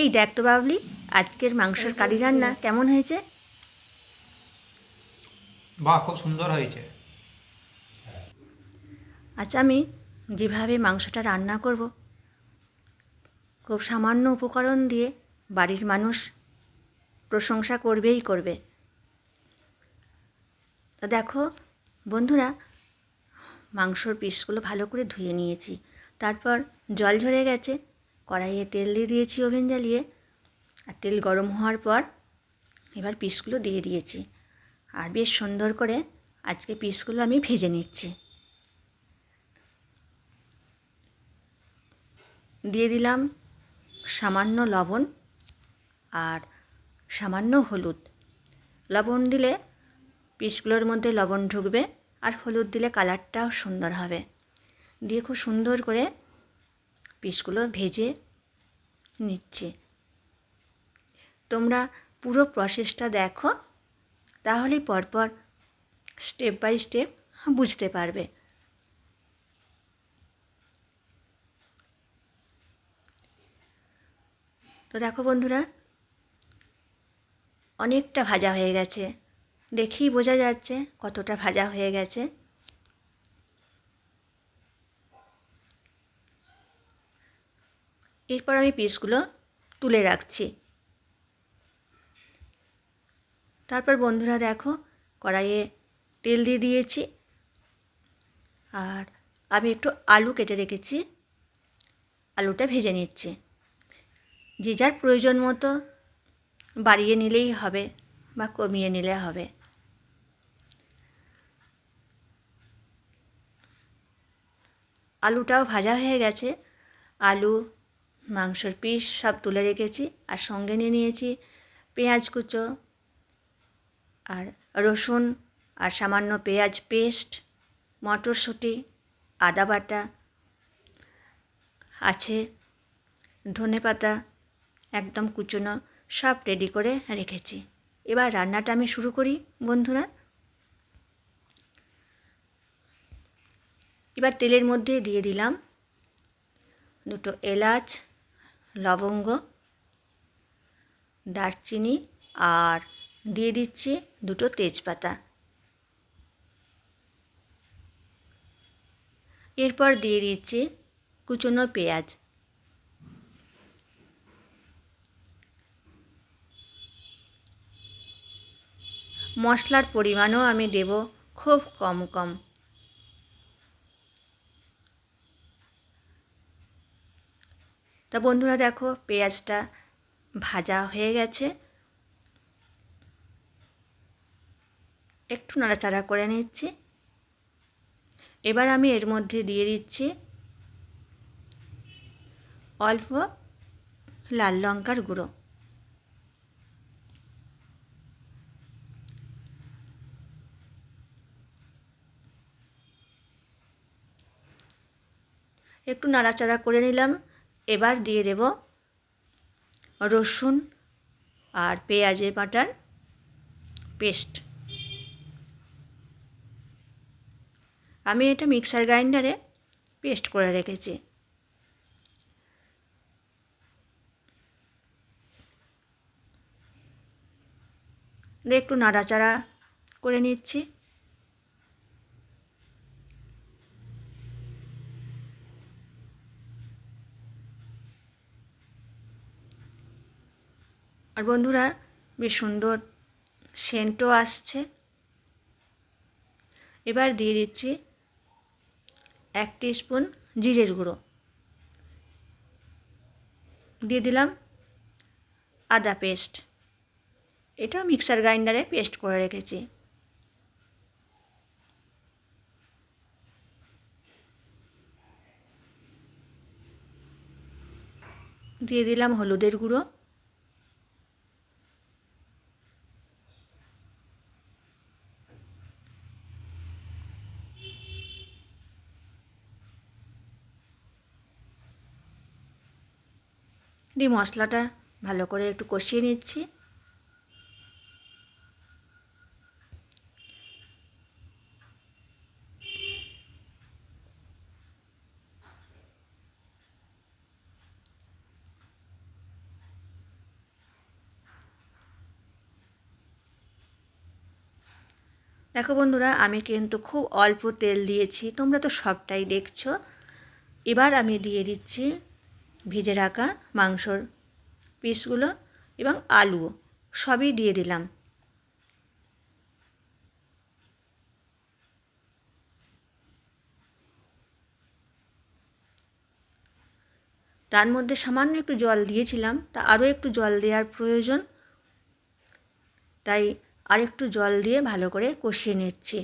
এই দেখ তো বাবলি আজকের মাংসের কারি রান্না কেমন হয়েছে? বাহ খুব সুন্দর হয়েছে। আচ্ছা আমি যেভাবে মাংসটা রান্না করব খুব সামান্য উপকরণ দিয়ে বাড়ির মানুষ প্রশংসা করবেই করবে। তা দেখো বন্ধুরা মাংসর পিসগুলো ভালো করে ধুয়ে নিয়েছি। তারপর জল ঝরে গেছে কড়াইয়ে তেল দিয়ে দিয়েছি ওভেন জ্বালিয়ে। আর তেল গরম হওয়ার পর এবার পিসগুলো দিয়ে দিয়েছি। আর বেশ সুন্দর করে আজকে পিসগুলো আমি ভেজে নিচ্ছি। দিয়ে দিলাম সামান্য লবণ আর সামান্য হলুদ। লবণ দিলে পিসগুলোর মধ্যে লবণ ঢুকবে আর হলুদ দিলে কালারটাও সুন্দর হবে। দিয়ে খুব সুন্দর করে পিসগুলো ভেজে নিচ্ছে। তোমরা পুরো প্রসেসটা দেখো তাহলেই পরপর স্টেপ বাই স্টেপ বুঝতে পারবে। তো দেখো বন্ধুরা, অনেকটা ভাজা হয়ে গেছে। দেখেই বোঝা যাচ্ছে কতটা ভাজা হয়ে গেছে। এরপর আমি পিসগুলো তুলে রাখছি। তারপর বন্ধুরা দেখো, কড়াইয়ে তেল দিয়ে দিয়েছি। আর আমি একটু আলু কেটে রেখেছি। আলুটা ভেজে নিচ্ছি। যে যার প্রয়োজন মতো বাড়িয়ে নিলেই হবে বা কমিয়ে নিলে হবে। আলুটাও ভাজা হয়ে গেছে। আলু মাংসর পিস সব তুলে রেখেছি আর সঙ্গে নিয়ে নিয়েছি পেঁয়াজ কুচো আর রসুন আর সামান্য পেঁয়াজ পেস্ট, মটরশুঁটি, আদা বাটা আছে, ধনে পাতা একদম কুচনো সব রেডি করে রেখেছি। এবার রান্নাটা আমি শুরু করি, বন্ধুরা। এবার তেলের মধ্যে দিয়ে দিলাম দুটো এলাচ লবঙ্গ, দারচিনি আর দিয়ে দিচ্ছি দুটো তেজপাতা। এরপর দিয়ে দিচ্ছি কুচনো পেঁয়াজ। মশলার পরিমাণও আমি দেব খুব কম কম। তা বন্ধুরা দেখো পেঁয়াজটা ভাজা হয়ে গেছে। একটু নাড়াচাড়া করে নিচ্ছি। এবার আমি এর মধ্যে দিয়ে দিচ্ছি অল্প লাল লঙ্কার গুঁড়ো। একটু নাড়াচাড়া করে নিলাম। এবার দিয়ে দেব রসুন আর পেঁয়াজের বাটার পেস্ট। আমি এটা মিক্সার গ্রাইন্ডারে পেস্ট করে রেখেছি। একটু নাড়াচাড়া করে নিচ্ছি। আর বন্ধুরা, বেশ সুন্দর সেন্টও আসছে। এবার দিয়ে দিচ্ছি এক স্পুন জিরের গুঁড়ো। দিয়ে দিলাম আদা পেস্ট এটা মিক্সার গ্রাইন্ডারে পেস্ট করে রেখেছি। দিয়ে দিলাম হলুদের গুঁড়ো। দিয়ে মশলাটা ভালো করে একটু কষিয়ে নিচ্ছি। দেখো বন্ধুরা, আমি কিন্তু খুব অল্প তেল দিয়েছি, তোমরা তো সবটাই দেখছ। এবার আমি দিয়ে দিচ্ছি ভিজে রাখা মাংসর পিসগুলো এবং আলুও সবই দিয়ে দিলাম। তার মধ্যে সামান্য একটু জল দিয়েছিলাম, তা আরও একটু জল দেওয়ার প্রয়োজন। তাই আরেকটু জল দিয়ে ভালো করে কষিয়ে নিচ্ছি।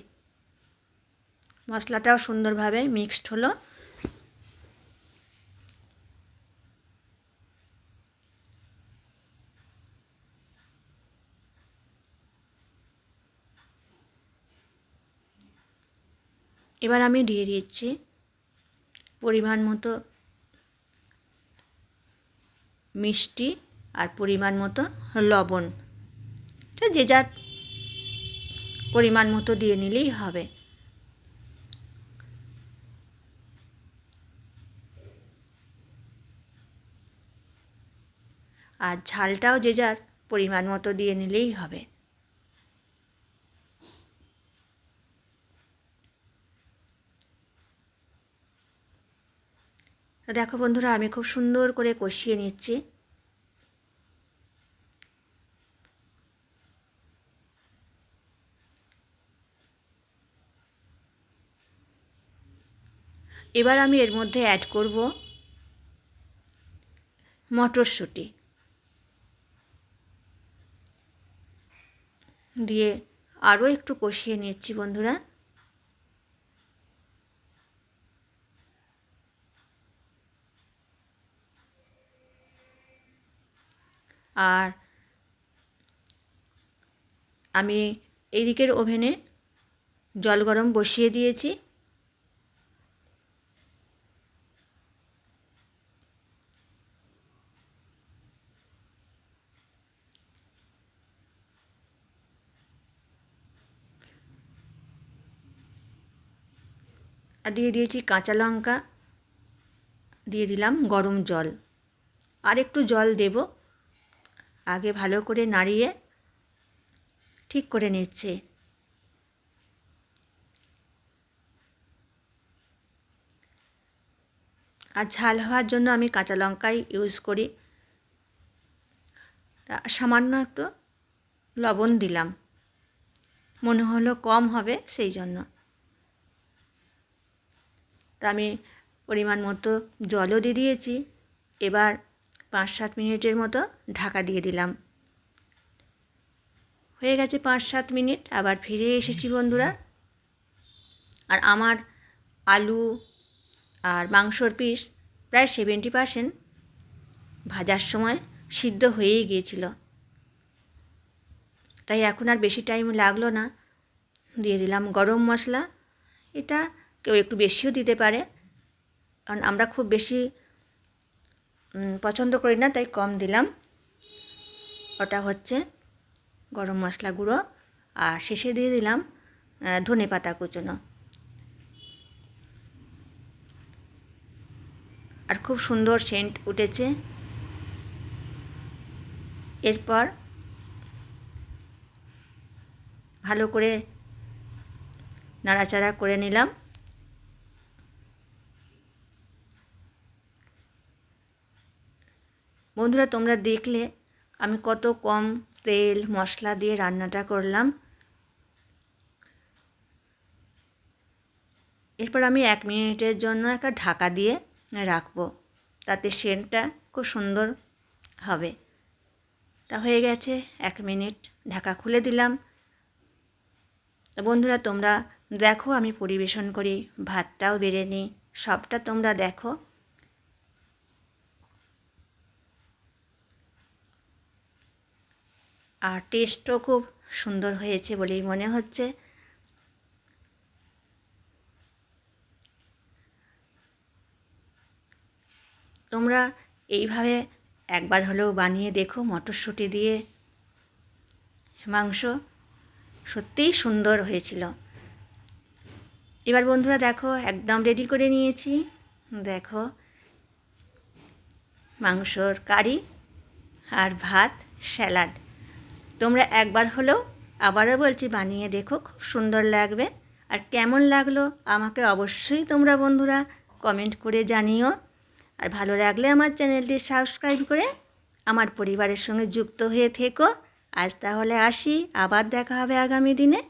মশলাটাও সুন্দরভাবে মিক্সড হলো। এবার আমি দিয়ে দিচ্ছি পরিমাণ মতো মিষ্টি আর পরিমাণ মতো লবণ। যে যার পরিমাণ মতো দিয়ে নিলেই হবে। আর ঝালটাও যে যার পরিমাণ মতো দিয়ে নিলেই হবে। দেখো বন্ধুরা, আমি খুব সুন্দর করে কষিয়ে নিচ্ছি। এবার আমি এর মধ্যে অ্যাড করব মটরশুঁটি। দিয়ে আরও একটু কষিয়ে নিচ্ছি বন্ধুরা। আর আমি এই দিকের ওভেনে জল গরম বসিয়ে দিয়েছি। আর দিয়ে দিয়েছি কাঁচা লঙ্কা, দিয়ে দিলাম গরম জল। আর একটু জল দেব। আগে ভালো করে নাড়িয়ে ঠিক করে নিচ্ছে। আর ঝাল হওয়ার জন্য আমি কাঁচা লঙ্কাই ইউজ করি। তা সামান্য একটু লবণ দিলাম। মনে হলো কম হবে সেই জন্য। তা আমি পরিমাণ মতো জলও দিয়ে দিয়েছি। এবার পাঁচ সাত মিনিটের মতো ঢাকা দিয়ে দিলাম। হয়ে গেছে পাঁচ সাত মিনিট, আবার ফিরে এসেছি বন্ধুরা। আর আমার আলু আর মাংসর পিস প্রায় সেভেন্টি পারসেন্ট ভাজার সময় সিদ্ধ হয়েই গিয়েছিল। তাই এখন আর বেশি টাইম লাগল না। দিয়ে দিলাম গরম মশলা। এটা কেউ একটু বেশিও দিতে পারে। কারণ আমরা খুব বেশি পছন্দ করি না, তাই কম দিলাম। ওটা হচ্ছে গরম মশলা গুঁড়ো, আর শেষে দিয়ে দিলাম ধনে পাতা কুচনো। আর খুব সুন্দর সেন্ট উঠেছে। এরপর ভালো করে নাড়াচাড়া করে নিলাম। বন্ধুরা, তোমরা দেখলে আমি কত কম তেল, মশলা দিয়ে রান্নাটা করলাম। এরপর আমি এক মিনিটের জন্য একটা ঢাকা দিয়ে রাখব, তাতে সেন্টটা খুব সুন্দর হবে। তা হয়ে গেছে, এক মিনিট ঢাকা খুলে দিলাম। বন্ধুরা, তোমরা দেখো আমি পরিবেশন করি, ভাতটাও বেড়ে নিই, সবটা তোমরা দেখো। আর টেস্টও খুব সুন্দর হয়েছে বলেই মনে হচ্ছে। তোমরা এইভাবে একবার হলেও বানিয়ে দেখো, মটরশুঁটি দিয়ে। মাংস সত্যিই সুন্দর হয়েছিল। এবার বন্ধুরা দেখো, একদম রেডি করে নিয়েছি। দেখো, মাংসর কারি আর ভাত স্যালাড তোমরা একবার হলেও আবারও বলছি বানিয়ে দেখো, খুব সুন্দর লাগবে। আর কেমন লাগল আমাকে অবশ্যই তোমরা বন্ধুরা কমেন্ট করে জানিও। আর ভালো লাগলে আমার চ্যানেলটি সাবস্ক্রাইব করে আমার পরিবারের সঙ্গে যুক্ত হয়ে থেকো। আজ তাহলে আসি, আবার দেখা হবে আগামী দিনে।